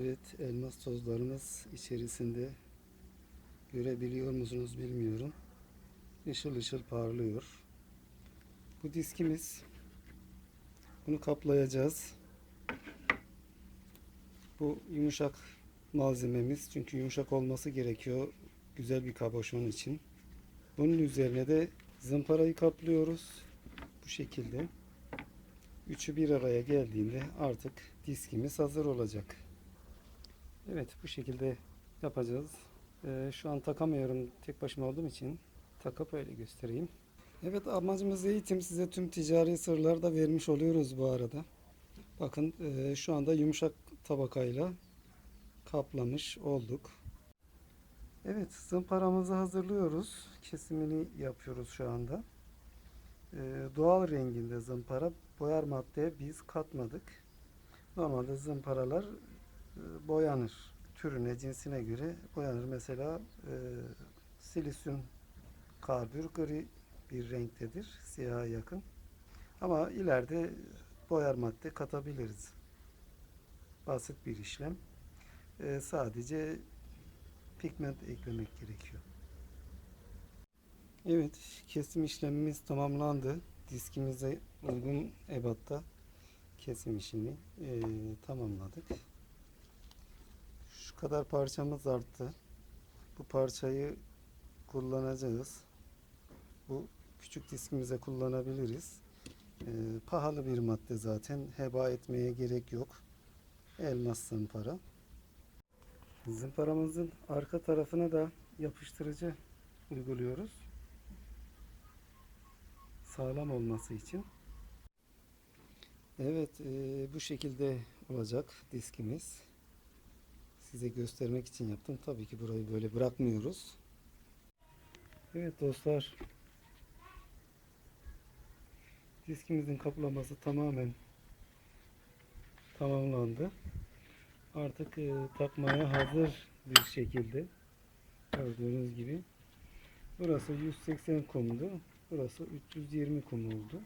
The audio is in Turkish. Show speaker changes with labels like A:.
A: Evet, elmas tozlarımız içerisinde görebiliyor musunuz bilmiyorum. Işıl ışıl parlıyor. Bu diskimiz. Bunu kaplayacağız. Bu yumuşak malzememiz. Çünkü yumuşak olması gerekiyor güzel bir kaboşon için. Bunun üzerine de zımparayı kaplıyoruz. Bu şekilde. Üçü bir araya geldiğinde artık diskimiz hazır olacak. Evet bu şekilde yapacağız. Ee, şu an takamıyorum tek başıma olduğum için takıp öyle göstereyim. Evet amacımız eğitim size tüm ticari sırları da vermiş oluyoruz bu arada. Bakın e, şu anda yumuşak tabakayla kaplamış olduk. Evet zımparamızı hazırlıyoruz. Kesimini yapıyoruz şu anda. Ee, doğal renginde zımpara boyar maddeye biz katmadık. Normalde zımparalar e, boyanır. Türüne, cinsine göre boyanır. Mesela e, silisyum karbür gri bir renktedir. Siyaha yakın. Ama ileride boyar madde katabiliriz. Basit bir işlem. E, sadece pigment eklemek gerekiyor. Evet, kesim işlemimiz tamamlandı. Diskimize uygun ebatta kesim işini e, tamamladık. Şu kadar parçamız arttı. Bu parçayı kullanacağız. Bu küçük diskimize kullanabiliriz. E, pahalı bir madde zaten. Heba etmeye gerek yok. Elmas zımpara. Zımparamızın arka tarafına da yapıştırıcı uyguluyoruz. Sağlam olması için. Evet, e, bu şekilde olacak diskimiz. Size göstermek için yaptım. Tabii ki burayı böyle bırakmıyoruz. Evet dostlar. Diskimizin kaplaması tamamen tamamlandı. Artık e, takmaya hazır bir şekilde gördüğünüz gibi. Burası 180 kumdu. Burası 320 kum oldu.